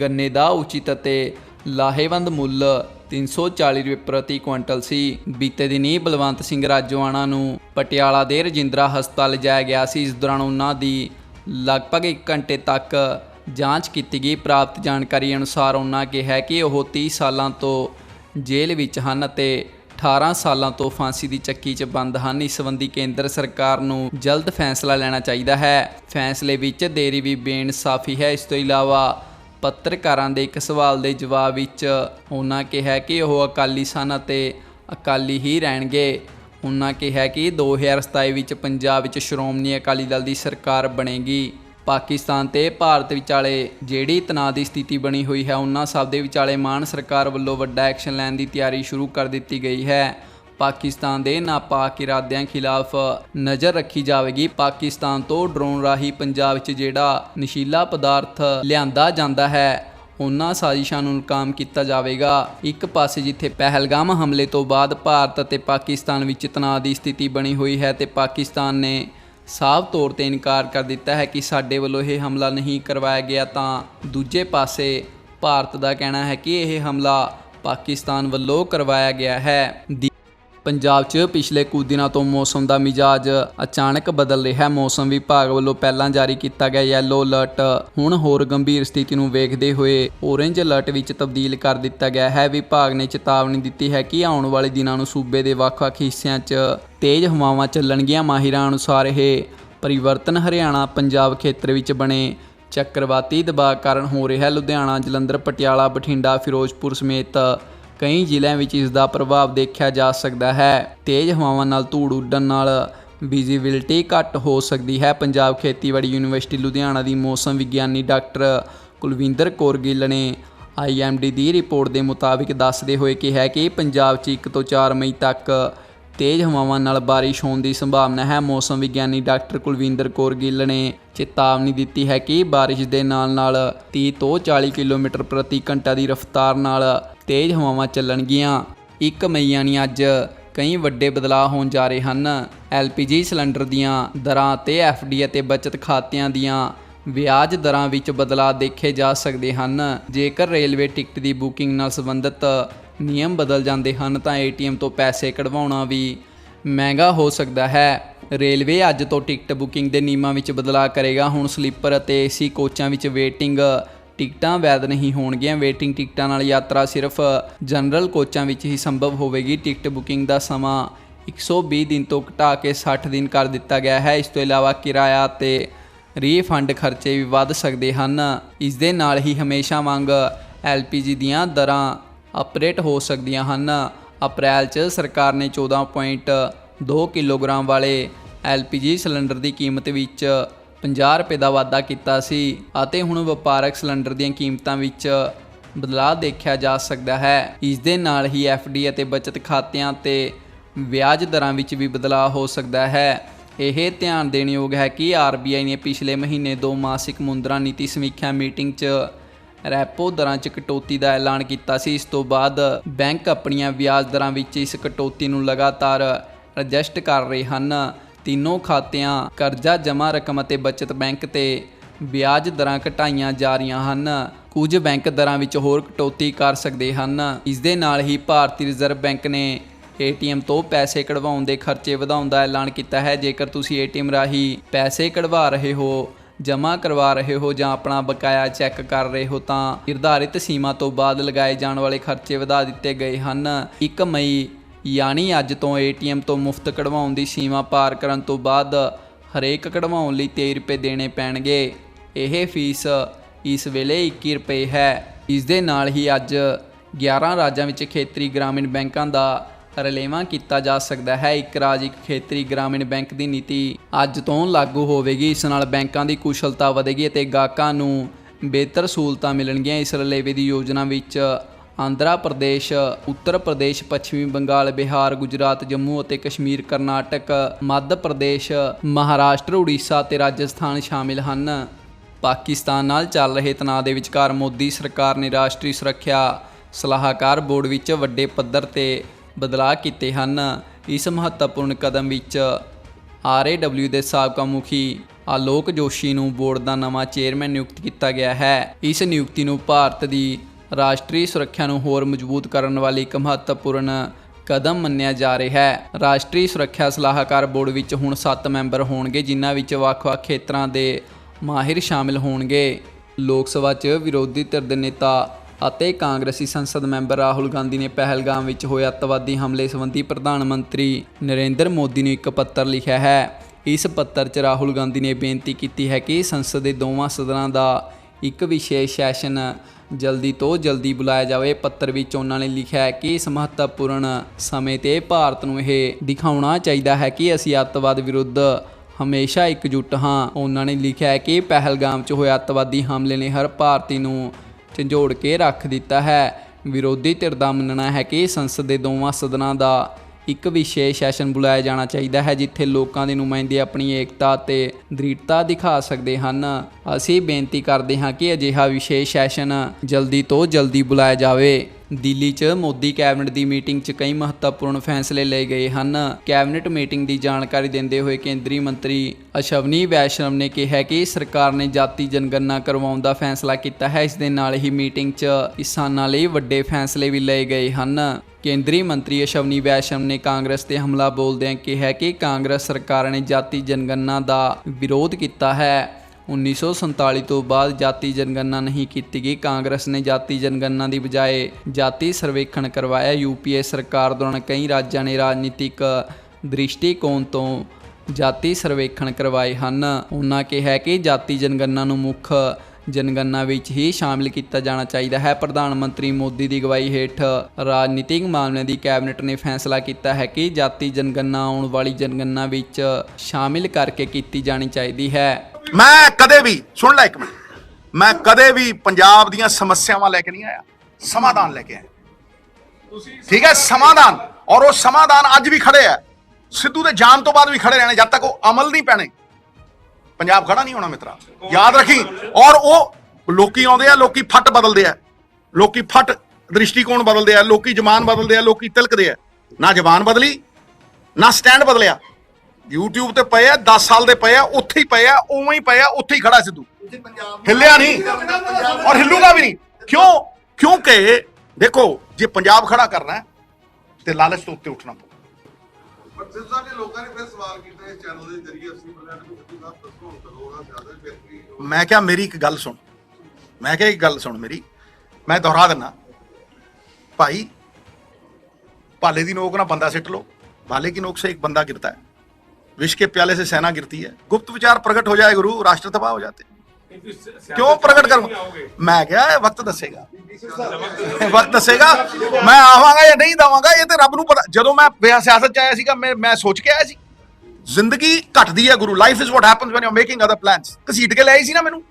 ਗੰਨੇ ਦਾ ਉਚਿਤ ਅਤੇ ਲਾਹੇਵੰਦ ਮੁੱਲ 340 ਰੁਪਏ ਪ੍ਰਤੀ ਕੁਇੰਟਲ ਸੀ। ਬੀਤੇ ਦਿਨੀ ਬਲਵੰਤ ਸਿੰਘ ਰਾਜੋਆਣਾ ਨੂੰ ਪਟਿਆਲਾ ਦੇ ਰਜਿੰਦਰਾ ਹਸਪਤਾਲ ਲਿਜਾਇਆ ਗਿਆ ਸੀ। ਇਸ ਦੌਰਾਨ ਉਹਨਾਂ ਦੀ ਲਗਭਗ 1 ਘੰਟੇ ਤੱਕ ਜਾਂਚ ਕੀਤੀ ਗਈ। ਪ੍ਰਾਪਤ ਜਾਣਕਾਰੀ ਅਨੁਸਾਰ ਉਹਨਾਂ ਕਿਹਾ ਕਿ ਉਹ 30 ਸਾਲਾਂ ਤੋਂ ਜੇਲ੍ਹ ਵਿੱਚ ਹਨ ਅਤੇ 18 ਸਾਲਾਂ ਤੋਂ ਫਾਂਸੀ ਦੀ ਚੱਕੀ 'ਚ ਬੰਦ ਹਨ। ਇਸ ਸੰਬੰਧੀ ਕੇਂਦਰ ਸਰਕਾਰ ਨੂੰ ਜਲਦ ਫੈਸਲਾ ਲੈਣਾ ਚਾਹੀਦਾ ਹੈ। ਫੈਸਲੇ ਵਿੱਚ ਦੇਰੀ ਵੀ ਬੇਇਨਸਾਫੀ ਹੈ। ਇਸ ਤੋਂ ਇਲਾਵਾ ਪੱਤਰਕਾਰਾਂ ਦੇ ਇੱਕ ਸਵਾਲ ਦੇ ਜਵਾਬ ਵਿੱਚ ਉਹਨਾਂ ਕਿਹਾ ਕਿ ਉਹ ਅਕਾਲੀ ਸਨ ਅਤੇ ਅਕਾਲੀ ਹੀ ਰਹਿਣਗੇ। ਉਹਨਾਂ ਕਿਹਾ ਕਿ 2027 ਵਿੱਚ ਪੰਜਾਬ ਵਿੱਚ ਸ਼੍ਰੋਮਣੀ ਅਕਾਲੀ ਦਲ ਦੀ ਸਰਕਾਰ ਬਣੇਗੀ। ਪਾਕਿਸਤਾਨ ਤੇ ਭਾਰਤ ਵਿਚਾਲੇ ਜਿਹੜੀ ਤਣਾਅ ਦੀ ਸਥਿਤੀ ਬਣੀ ਹੋਈ ਹੈ, ਉਹਨਾਂ ਸਭ ਦੇ ਵਿਚਾਲੇ ਮਾਨ ਸਰਕਾਰ ਵੱਲੋਂ ਵੱਡਾ ਐਕਸ਼ਨ ਲੈਣ ਦੀ ਤਿਆਰੀ ਸ਼ੁਰੂ ਕਰ ਦਿੱਤੀ ਗਈ ਹੈ। ਪਾਕਿਸਤਾਨ ਦੇ ਨਾਪਾਕ ਇਰਾਦਿਆਂ ਖਿਲਾਫ ਨਜ਼ਰ ਰੱਖੀ ਜਾਵੇਗੀ। ਪਾਕਿਸਤਾਨ ਤੋਂ ਡਰੋਨ ਰਾਹੀਂ ਪੰਜਾਬ ਵਿੱਚ ਜਿਹੜਾ ਨਸ਼ੀਲਾ ਪਦਾਰਥ ਲਿਆਂਦਾ ਜਾਂਦਾ ਹੈ, ਉਹਨਾਂ ਸਾਜ਼ਿਸ਼ਾਂ ਨੂੰ ਨਾਕਾਮ ਕੀਤਾ ਜਾਵੇਗਾ। ਇੱਕ ਪਾਸੇ ਜਿੱਥੇ ਪਹਿਲਗਾਮ ਹਮਲੇ ਤੋਂ ਬਾਅਦ ਭਾਰਤ ਅਤੇ ਪਾਕਿਸਤਾਨ ਵਿੱਚ ਤਣਾਅ ਦੀ ਸਥਿਤੀ ਬਣੀ ਹੋਈ ਹੈ ਤੇ ਪਾਕਿਸਤਾਨ ਨੇ ਸਾਫ਼ ਤੌਰ ਤੇ ਇਨਕਾਰ ਕਰ ਦਿੱਤਾ ਹੈ ਕਿ ਸਾਡੇ ਵੱਲੋਂ ਇਹ ਹਮਲਾ ਨਹੀਂ ਕਰਵਾਇਆ ਗਿਆ, ਤਾਂ ਦੂਜੇ ਪਾਸੇ ਭਾਰਤ ਦਾ ਕਹਿਣਾ ਹੈ ਕਿ ਇਹ ਹਮਲਾ ਪਾਕਿਸਤਾਨ ਵੱਲੋਂ ਕਰਵਾਇਆ ਗਿਆ ਹੈ। ਦੀ- ਪੰਜਾਬ 'ਚ ਪਿਛਲੇ ਕੁਝ ਦਿਨਾਂ ਤੋਂ ਮੌਸਮ ਦਾ ਮਿਜਾਜ ਅਚਾਨਕ ਬਦਲ ਰਿਹਾ ਹੈ। ਮੌਸਮ ਵਿਭਾਗ ਵੱਲੋਂ ਪਹਿਲਾਂ ਜਾਰੀ ਕੀਤਾ ਗਿਆ ਯੈਲੋ ਅਲਰਟ ਹੁਣ ਹੋਰ ਗੰਭੀਰ ਸਥਿਤੀ ਨੂੰ ਵੇਖਦੇ ਹੋਏ ਔਰੇਂਜ ਅਲਰਟ ਵਿੱਚ ਤਬਦੀਲ ਕਰ ਦਿੱਤਾ ਗਿਆ ਹੈ। ਵਿਭਾਗ ਨੇ ਚੇਤਾਵਨੀ ਦਿੱਤੀ ਹੈ ਕਿ ਆਉਣ ਵਾਲੇ ਦਿਨਾਂ ਨੂੰ ਸੂਬੇ ਦੇ ਵੱਖ-ਵੱਖ ਹਿੱਸਿਆਂ 'ਚ ਤੇਜ਼ ਹਵਾਵਾਂ ਚੱਲਣਗੀਆਂ। ਮਾਹਿਰਾਂ ਅਨੁਸਾਰ ਇਹ ਪਰਿਵਰਤਨ ਹਰਿਆਣਾ, ਪੰਜਾਬ ਖੇਤਰ ਵਿੱਚ ਬਣੇ ਚੱਕਰਵਾਤੀ ਦਬਾਅ ਕਾਰਨ ਹੋ ਰਿਹਾ ਲੁਧਿਆਣਾ, ਜਲੰਧਰ, ਪਟਿਆਲਾ, ਬਠਿੰਡਾ, ਫਿਰੋਜ਼ਪੁਰ ਸਮੇਤ ਕਈ ਜ਼ਿਲ੍ਹਿਆਂ ਵਿੱਚ ਇਸ ਦਾ ਪ੍ਰਭਾਵ ਦੇਖਿਆ ਜਾ ਸਕਦਾ ਹੈ। ਤੇਜ਼ ਹਵਾਵਾਂ ਨਾਲ ਧੂੜ ਉੱਡਣ ਨਾਲ ਵਿਜ਼ਿਬਿਲਟੀ ਘੱਟ ਹੋ ਸਕਦੀ ਹੈ। ਪੰਜਾਬ ਖੇਤੀਬਾੜੀ ਯੂਨੀਵਰਸਿਟੀ ਲੁਧਿਆਣਾ ਦੀ ਮੌਸਮ ਵਿਗਿਆਨੀ ਡਾਕਟਰ ਕੁਲਵਿੰਦਰ ਕੌਰ ਗਿੱਲ ਨੇ ਆਈਐਮਡੀ ਦੀ ਰਿਪੋਰਟ ਦੇ ਮੁਤਾਬਿਕ ਦੱਸਦੇ ਹੋਏ ਕਿਹਾ ਕਿ ਪੰਜਾਬ 'ਚ 1 ਤੋਂ 4 ਮਈ ਤੱਕ ਤੇਜ਼ ਹਵਾਵਾਂ ਨਾਲ ਬਾਰਿਸ਼ ਹੋਣ ਦੀ ਸੰਭਾਵਨਾ ਹੈ। ਮੌਸਮ ਵਿਗਿਆਨੀ ਡਾਕਟਰ ਕੁਲਵਿੰਦਰ ਕੌਰ ਗਿੱਲ ਨੇ ਚੇਤਾਵਨੀ ਦਿੱਤੀ ਹੈ ਕਿ ਬਾਰਿਸ਼ ਦੇ ਨਾਲ-ਨਾਲ 30 ਤੋਂ 40 ਕਿਲੋਮੀਟਰ ਪ੍ਰਤੀ ਘੰਟਾ ਦੀ ਰਫ਼ਤਾਰ ਨਾਲ ਤੇਜ਼ ਹਵਾਵਾਂ ਚੱਲਣਗੀਆਂ। 1 ਮਈ ਯਾਨੀ ਅੱਜ। ਕਈ ਵੱਡੇ ਬਦਲਾਅ ਹੋਣ ਜਾ ਰਹੇ ਹਨ। ਐਲਪੀਜੀ ਸਿਲੰਡਰ ਦੀਆਂ ਦਰਾਂ ਤੇ ਐਫਡੀ ਅਤੇ ਬਚਤ ਖਾਤਿਆਂ ਦੀਆਂ ਵਿਆਜ ਦਰਾਂ ਵਿੱਚ ਬਦਲਾਅ ਦੇਖੇ ਜਾ ਸਕਦੇ ਹਨ। ਜੇਕਰ ਰੇਲਵੇ ਟਿਕਟ ਦੀ ਬੁਕਿੰਗ ਨਾਲ ਸੰਬੰਧਿਤ ਨਿਯਮ ਬਦਲ ਜਾਂਦੇ ਹਨ, ਤਾਂ ਏਟੀਐਮ ਤੋਂ ਪੈਸੇ ਕਢਵਾਉਣਾ ਵੀ ਮਹਿੰਗਾ ਹੋ ਸਕਦਾ ਹੈ। ਰੇਲਵੇ ਅੱਜ ਤੋਂ ਟਿਕਟ ਬੁਕਿੰਗ ਦੇ ਨਿਯਮਾਂ ਵਿੱਚ ਬਦਲਾਅ ਕਰੇਗਾ। ਹੁਣ ਸਲੀਪਰ ਅਤੇ ਏਸੀ ਕੋਚਾਂ ਵਿੱਚ ਵੇਟਿੰਗ ਟਿਕਟਾਂ ਵੈਧ ਨਹੀਂ ਹੋਣਗੀਆਂ। ਵੇਟਿੰਗ ਟਿਕਟਾਂ ਨਾਲ ਯਾਤਰਾ ਸਿਰਫ ਜਨਰਲ ਕੋਚਾਂ ਵਿੱਚ ਹੀ ਸੰਭਵ ਹੋਵੇਗੀ। ਟਿਕਟ ਬੁਕਿੰਗ ਦਾ ਸਮਾਂ 120 ਦਿਨ ਤੋਂ ਘਟਾ ਕੇ 60 ਦਿਨ ਕਰ ਦਿੱਤਾ ਗਿਆ ਹੈ। ਇਸ ਤੋਂ ਇਲਾਵਾ ਕਿਰਾਇਆ ਤੇ ਰੀਫੰਡ ਖਰਚੇ ਵੀ ਵੱਧ ਸਕਦੇ ਹਨ। ਇਸ ਦੇ ਨਾਲ ਹੀ ਹਮੇਸ਼ਾ ਵਾਂਗ ਐਲਪੀਜੀ ਦੀਆਂ ਦਰਾਂ ਅਪਡੇਟ ਹੋ ਸਕਦੀਆਂ ਹਨ। ਅਪ੍ਰੈਲ 'ਚ ਸਰਕਾਰ ਨੇ 14.2 ਕਿਲੋਗ੍ਰਾਮ ਵਾਲੇ ਐਲਪੀਜੀ ਸਿਲੰਡਰ ਦੀ ਕੀਮਤ ਵਿੱਚ 50 ਰੁਪਏ ਦਾ ਵਾਧਾ ਕੀਤਾ ਸੀ ਅਤੇ ਹੁਣ ਵਪਾਰਕ ਸਿਲੰਡਰ ਦੀਆਂ ਕੀਮਤਾਂ ਵਿੱਚ ਬਦਲਾਅ ਦੇਖਿਆ ਜਾ ਸਕਦਾ ਹੈ। ਇਸ ਦੇ ਨਾਲ ਹੀ ਐਫਡੀ ਅਤੇ ਬਚਤ ਖਾਤਿਆਂ ਤੇ ਵਿਆਜ ਦਰਾਂ ਵਿੱਚ ਵੀ ਬਦਲਾਅ ਹੋ ਸਕਦਾ ਹੈ। ਇਹ ਧਿਆਨ ਦੇਣ ਯੋਗ ਹੈ ਕਿ ਆਰਬੀਆਈ ਨੇ ਪਿਛਲੇ ਮਹੀਨੇ ਦੋ ਮਾਸਿਕ ਮੁੰਦਰਾ ਨੀਤੀ ਸਮੀਖਿਆ ਮੀਟਿੰਗ 'ਚ ਰੈਪੋ ਦਰਾਂ 'ਚ ਕਟੌਤੀ ਦਾ ਐਲਾਨ ਕੀਤਾ ਸੀ। ਇਸ ਤੋਂ ਬਾਅਦ ਬੈਂਕ ਆਪਣੀਆਂ ਵਿਆਜ ਦਰਾਂ ਵਿੱਚ ਇਸ ਕਟੌਤੀ ਨੂੰ ਲਗਾਤਾਰ ਐਡਜਸਟ ਕਰ ਰਹੇ ਹਨ। ਤਿੰਨੋਂ ਖਾਤਿਆਂ ਕਰਜ਼ਾ ਜਮ੍ਹਾਂ ਰਕਮ ਅਤੇ ਬਚਤ ਬੈਂਕ ਤੇ ਵਿਆਜ ਦਰਾਂ ਘਟਾਈਆਂ ਜਾ ਰਹੀਆਂ ਹਨ। ਕੁਝ ਬੈਂਕ ਦਰਾਂ ਵਿੱਚ ਹੋਰ ਕਟੌਤੀ ਕਰ ਸਕਦੇ ਹਨ। ਇਸ ਦੇ ਨਾਲ ਹੀ ਭਾਰਤੀ ਰਿਜ਼ਰਵ ਬੈਂਕ ਨੇ ਏਟੀਐਮ ਤੋਂ ਪੈਸੇ ਕਢਵਾਉਣ ਦੇ ਖਰਚੇ ਵਧਾਉਣ ਦਾ ਐਲਾਨ ਕੀਤਾ ਹੈ। ਜੇਕਰ ਤੁਸੀਂ ਏਟੀਐਮ ਰਾਹੀਂ ਪੈਸੇ ਕਢਵਾ ਰਹੇ ਹੋ, ਜਮ੍ਹਾਂ ਕਰਵਾ ਰਹੇ ਹੋ ਜਾਂ ਆਪਣਾ ਬਕਾਇਆ ਚੈੱਕ ਕਰ ਰਹੇ ਹੋ ਤਾਂ ਨਿਰਧਾਰਿਤ ਸੀਮਾ ਤੋਂ ਬਾਅਦ ਲਗਾਏ ਜਾਣ ਵਾਲੇ ਖਰਚੇ ਵਧਾ ਦਿੱਤੇ ਗਏ ਹਨ। 1 ਮਈ ਯਾਨੀ ਅੱਜ ਤੋਂ ਏਟੀਐਮ ਤੋਂ ਮੁਫਤ ਕਢਵਾਉਣ ਦੀ ਸੀਮਾ ਪਾਰ ਕਰਨ ਤੋਂ ਬਾਅਦ ਹਰੇਕ ਕਢਵਾਉਣ ਲਈ 23 ਰੁਪਏ ਦੇਣੇ ਪੈਣਗੇ। ਇਹ ਫੀਸ ਇਸ ਵੇਲੇ 21 ਰੁਪਏ ਹੈ। ਇਸ ਦੇ ਨਾਲ ਹੀ ਅੱਜ 11 ਰਾਜਾਂ ਵਿੱਚ ਖੇਤਰੀ ਗ੍ਰਾਮੀਣ ਬੈਂਕਾਂ ਦਾ ਰਲੇਵਾਂ ਕੀਤਾ ਜਾ ਸਕਦਾ ਹੈ। ਇੱਕ ਰਾਜ ਇੱਕ ਖੇਤਰੀ ਗ੍ਰਾਮੀਣ ਬੈਂਕ ਦੀ ਨੀਤੀ ਅੱਜ ਤੋਂ ਲਾਗੂ ਹੋਵੇਗੀ। ਇਸ ਨਾਲ ਬੈਂਕਾਂ ਦੀ ਕੁਸ਼ਲਤਾ ਵਧੇਗੀ ਅਤੇ ਗਾਹਕਾਂ ਨੂੰ ਬਿਹਤਰ ਸਹੂਲਤਾਂ ਮਿਲਣਗੀਆਂ। ਇਸ ਰਲੇਵੇ ਦੀ ਯੋਜਨਾ ਵਿੱਚ ਆਂਧਰਾ ਪ੍ਰਦੇਸ਼, ਉੱਤਰ ਪ੍ਰਦੇਸ਼, ਪੱਛਮੀ ਬੰਗਾਲ, ਬਿਹਾਰ, ਗੁਜਰਾਤ, ਜੰਮੂ ਅਤੇ ਕਸ਼ਮੀਰ, ਕਰਨਾਟਕ, ਮੱਧ ਪ੍ਰਦੇਸ਼, ਮਹਾਰਾਸ਼ਟਰ, ਉੜੀਸਾ ਅਤੇ ਰਾਜਸਥਾਨ ਸ਼ਾਮਿਲ ਹਨ। ਪਾਕਿਸਤਾਨ ਨਾਲ ਚੱਲ ਰਹੇ ਤਣਾਅ ਦੇ ਵਿਚਕਾਰ ਮੋਦੀ ਸਰਕਾਰ ਨੇ ਰਾਸ਼ਟਰੀ ਸੁਰੱਖਿਆ ਸਲਾਹਕਾਰ ਬੋਰਡ ਵਿੱਚ ਵੱਡੇ ਪੱਧਰ ਤੇ ਬਦਲਾਅ ਕੀਤੇ ਹਨ। ਇਸ ਮਹੱਤਵਪੂਰਨ ਕਦਮ ਵਿੱਚ ਆਰਏਡਬਲਿਊ ਦੇ ਸਾਬਕਾ ਮੁਖੀ ਆਲੋਕ ਜੋਸ਼ੀ ਨੂੰ ਬੋਰਡ ਦਾ ਨਵਾਂ ਚੇਅਰਮੈਨ ਨਿਯੁਕਤ ਕੀਤਾ ਗਿਆ ਹੈ। ਇਸ ਨਿਯੁਕਤੀ ਨੂੰ ਭਾਰਤ ਦੀ ਰਾਸ਼ਟਰੀ ਸੁਰੱਖਿਆ ਨੂੰ ਹੋਰ ਮਜ਼ਬੂਤ ਕਰਨ ਵਾਲੀ ਇੱਕ ਮਹੱਤਵਪੂਰਨ ਕਦਮ ਮੰਨਿਆ ਜਾ ਰਿਹਾ ਹੈ। ਰਾਸ਼ਟਰੀ ਸੁਰੱਖਿਆ ਸਲਾਹਕਾਰ ਬੋਰਡ ਵਿੱਚ ਹੁਣ 7 ਮੈਂਬਰ ਹੋਣਗੇ, ਜਿਨ੍ਹਾਂ ਵਿੱਚ ਵੱਖ-ਵੱਖ ਖੇਤਰਾਂ ਦੇ ਮਾਹਿਰ ਸ਼ਾਮਿਲ ਹੋਣਗੇ। ਲੋਕ ਸਭਾ 'ਚ ਵਿਰੋਧੀ ਧਿਰ ਦੇ ਨੇਤਾ ਅਤੇ ਕਾਂਗਰਸੀ ਸੰਸਦ ਮੈਂਬਰ ਰਾਹੁਲ ਗਾਂਧੀ ਨੇ ਪਹਿਲਗਾਮ ਵਿੱਚ ਹੋਏ ਅੱਤਵਾਦੀ ਹਮਲੇ ਸੰਬੰਧੀ ਪ੍ਰਧਾਨ ਮੰਤਰੀ ਨਰਿੰਦਰ ਮੋਦੀ ਨੂੰ ਇੱਕ ਪੱਤਰ ਲਿਖਿਆ ਹੈ। ਇਸ ਪੱਤਰ 'ਚ ਰਾਹੁਲ ਗਾਂਧੀ ਨੇ ਬੇਨਤੀ ਕੀਤੀ ਹੈ ਕਿ ਸੰਸਦ ਦੇ ਦੋਵਾਂ ਸਦਨਾਂ ਦਾ ਇੱਕ ਵਿਸ਼ੇਸ਼ ਸੈਸ਼ਨ ਜਲਦੀ ਤੋਂ ਜਲਦੀ ਬੁਲਾਇਆ ਜਾਵੇ। ਪੱਤਰ ਵਿੱਚ ਉਹਨਾਂ ਨੇ ਲਿਖਿਆ ਹੈ ਕਿ ਇਸ ਮਹੱਤਵਪੂਰਨ ਸਮੇਂ ਤੇ ਭਾਰਤ ਨੂੰ ਇਹ ਦਿਖਾਉਣਾ ਚਾਹੀਦਾ ਹੈ ਕਿ ਅਸੀਂ ਅੱਤਵਾਦ ਵਿਰੁੱਧ ਹਮੇਸ਼ਾ ਇਕਜੁੱਟ ਹਾਂ। ਉਹਨਾਂ ਨੇ ਲਿਖਿਆ ਹੈ ਕਿ ਪਹਿਲਗਾਮ 'ਚ ਹੋਏ ਅੱਤਵਾਦੀ ਹਮਲੇ ਨੇ ਹਰ ਭਾਰਤੀ ਨੂੰ ਝੰਜੋੜ ਕੇ ਰੱਖ ਦਿੱਤਾ ਹੈ। ਵਿਰੋਧੀ ਧਿਰ ਦਾ ਮੰਨਣਾ ਹੈ ਕਿ ਸੰਸਦ ਦੇ ਦੋਵਾਂ ਸਦਨਾਂ ਦਾ ਇੱਕ ਵਿਸ਼ੇਸ਼ ਸੈਸ਼ਨ ਬੁਲਾਇਆ ਜਾਣਾ ਚਾਹੀਦਾ ਹੈ, ਜਿੱਥੇ ਲੋਕਾਂ ਦੇ ਨੁਮਾਇੰਦੇ ਆਪਣੀ ਏਕਤਾ ਅਤੇ ਦ੍ਰਿੜਤਾ ਦਿਖਾ ਸਕਦੇ ਹਨ। ਅਸੀਂ ਬੇਨਤੀ ਕਰਦੇ ਹਾਂ ਕਿ ਅਜਿਹਾ ਵਿਸ਼ੇਸ਼ ਸੈਸ਼ਨ ਜਲਦੀ ਤੋਂ ਜਲਦੀ ਬੁਲਾਇਆ ਜਾਵੇ। ਦਿੱਲੀ 'ਚ ਮੋਦੀ ਕੈਬਨਿਟ ਦੀ ਮੀਟਿੰਗ 'ਚ ਕਈ ਮਹੱਤਵਪੂਰਨ ਫੈਸਲੇ ਲਏ ਗਏ ਹਨ। ਕੈਬਨਿਟ ਮੀਟਿੰਗ ਦੀ ਜਾਣਕਾਰੀ ਦਿੰਦੇ ਹੋਏ ਕੇਂਦਰੀ ਮੰਤਰੀ ਅਸ਼ਵਨੀ ਵੈਸ਼ਨਵ ਨੇ ਕਿਹਾ ਕਿ ਸਰਕਾਰ ਨੇ ਜਾਤੀ ਜਨਗਣਨਾ ਕਰਵਾਉਣ ਦਾ ਫੈਸਲਾ ਕੀਤਾ ਹੈ। ਇਸ ਦੇ ਨਾਲ ਹੀ ਮੀਟਿੰਗ 'ਚ ਕਿਸਾਨਾਂ ਲਈ ਵੱਡੇ ਫੈਸਲੇ ਵੀ ਲਏ ਗਏ ਹਨ। ਕੇਂਦਰੀ ਮੰਤਰੀ ਅਸ਼ਵਨੀ ਵੈਸ਼ਨਵ ਨੇ ਕਾਂਗਰਸ ਤੇ ਹਮਲਾ ਬੋਲਦਿਆਂ ਕਿਹਾ ਕਿ ਕਾਂਗਰਸ ਸਰਕਾਰ ਨੇ ਜਾਤੀ ਜਨਗਣਨਾ ਦਾ ਵਿਰੋਧ ਕੀਤਾ ਹੈ। 1947 ਤੋਂ ਬਾਅਦ ਜਾਤੀ ਜਨਗਣਨਾ ਨਹੀਂ ਕੀਤੀ ਗਈ। ਕਾਂਗਰਸ ਨੇ ਜਾਤੀ ਜਨਗਣਨਾ ਦੀ ਬਜਾਏ ਜਾਤੀ ਸਰਵੇਖਣ ਕਰਵਾਇਆ। ਯੂਪੀਏ ਸਰਕਾਰ ਦੌਰਾਨ ਕਈ ਰਾਜਾਂ ਨੇ ਰਾਜਨੀਤਿਕ ਦ੍ਰਿਸ਼ਟੀਕੋਣ ਤੋਂ ਜਾਤੀ ਸਰਵੇਖਣ ਕਰਵਾਏ ਹਨ। ਉਹਨਾਂ ਕਿਹਾ ਕਿ ਜਾਤੀ ਜਨਗਣਨਾ ਨੂੰ ਮੁੱਖ ਜਨਗਣਨਾ ਵਿੱਚ ਹੀ ਸ਼ਾਮਿਲ ਕੀਤਾ ਜਾਣਾ ਚਾਹੀਦਾ ਹੈ। ਪ੍ਰਧਾਨ ਮੰਤਰੀ ਮੋਦੀ ਦੀ ਅਗਵਾਈ ਹੇਠ ਰਾਜਨੀਤਿਕ ਮਾਮਲਿਆਂ ਦੀ ਕੈਬਨਿਟ ਨੇ ਫੈਸਲਾ ਕੀਤਾ ਹੈ ਕਿ ਜਾਤੀ ਜਨਗਣਨਾ ਆਉਣ ਵਾਲੀ ਜਨਗਣਨਾ ਵਿੱਚ ਸ਼ਾਮਿਲ ਕਰਕੇ ਕੀਤੀ ਜਾਣੀ ਚਾਹੀਦੀ ਹੈ। ਮੈਂ ਕਦੇ ਵੀ, ਸੁਣ ਲੈ ਇੱਕ ਮਿੰਟ, ਮੈਂ ਕਦੇ ਵੀ ਪੰਜਾਬ ਦੀਆਂ ਸਮੱਸਿਆਵਾਂ ਲੈ ਕੇ ਨਹੀਂ ਆਇਆ, ਸਮਾਧਾਨ ਲੈ ਕੇ ਆਇਆ। ਠੀਕ ਹੈ, ਸਮਾਧਾਨ, ਔਰ ਉਹ ਸਮਾਧਾਨ ਅੱਜ ਵੀ ਖੜੇ ਆ। ਸਿੱਧੂ ਦੇ ਜਾਣ ਤੋਂ ਬਾਅਦ ਵੀ ਖੜੇ ਰਹਿਣੇ, ਜਦ ਤੱਕ ਉਹ ਅਮਲ ਨਹੀਂ ਪੈਣੇ। ਪੰਜਾਬ ਖੜਾ ਨਹੀਂ ਹੋਣਾ ਮਿੱਤਰਾ, ਯਾਦ ਰੱਖੀ, ਔਰ ਉਹ ਲੋਕੀ ਆਉਂਦੇ ਆ, ਲੋਕੀ ਫੱਟ ਬਦਲਦੇ ਆ। ਲੋਕੀ ਫੱਟ ਦ੍ਰਿਸ਼ਟੀਕੋਣ ਬਦਲਦੇ ਆ, ਲੋਕੀ ਜ਼ਬਾਨ ਬਦਲਦੇ ਆ, ਲੋਕੀ ਤਿਲਕਦੇ ਆ। ਨਾ ਜ਼ਬਾਨ ਬਦਲੀ, ਨਾ ਸਟੈਂਡ ਬਦਲਿਆ। YouTube ਤੇ ਪਏ ਆ 10 ਸਾਲ ਦੇ ਪਏ ਆ ਉੱਥੇ ਹੀ ਪਏ ਆ ਉਵੇਂ ਹੀ ਪਏ ਆ ਉੱਥੇ ਹੀ ਖੜਾ ਸਿੱਧੂ। ਹਿੱਲਿਆ ਨਹੀਂ। ਔਰ ਹਿੱਲੂਗਾ ਵੀ ਨਹੀਂ। ਕਿਉਂ? ਕਿਉਂਕਿ ਦੇਖੋ ਜੇ ਪੰਜਾਬ ਖੜਾ ਕਰਨਾ ਤੇ ਲਾਲਚ ਤੋਂ ਉੱਤੇ ਉੱਠਣਾ ਪਊ। ਮੈਂ ਕਿਹਾ ਮੇਰੀ ਇੱਕ ਗੱਲ ਸੁਣ। ਮੈਂ ਕਿਹਾ ਇੱਕ ਗੱਲ ਸੁਣ ਮੇਰੀ। ਮੈਂ ਦੁਹਰਾ ਦਿੰਦਾ ਭਾਈ ਭਾਲੇ ਦੀ ਨੋਕ ਨਾ ਬੰਦਾ ਸਿੱਟ ਲੋ ਭਾਲੇ ਕੀ ਨੋਕ ਸੇ ਇੱਕ ਬੰਦਾ ਗਿਰਤਾ ਹੈ? विष के प्याले से सेना गिरती है गुप्त विचार प्रकट हो जाए गुरु राष्ट्र तबाह हो जाते हैं क्यों प्रकट करूं मैं क्या है वक्त दसेगा ਵਕਤ ਦੱਸੇਗਾ ਮੈਂ ਆਵਾਂਗਾ ਜਾਂ ਨਹੀਂ ਦਵਾਂਗਾ ਇਹ ਤੇ ਰੱਬ ਨੂੰ ਪਤਾ ਜਦੋਂ ਮੈਂ ਬਿਆ ਸਿਆਸਤ ਚ ਆਇਆ ਸੀਗਾ ਮੈਂ ਮੈਂ ਸੋਚ ਕੇ ਆਇਆ ਸੀ ਜ਼ਿੰਦਗੀ ਘਟਦੀ ਹੈ ਗੁਰੂ life is what happens when you making other plans ਘਸੀਟ ਕੇ ਲਿਆਈ ਸੀ ਨਾ ਮੈਨੂੰ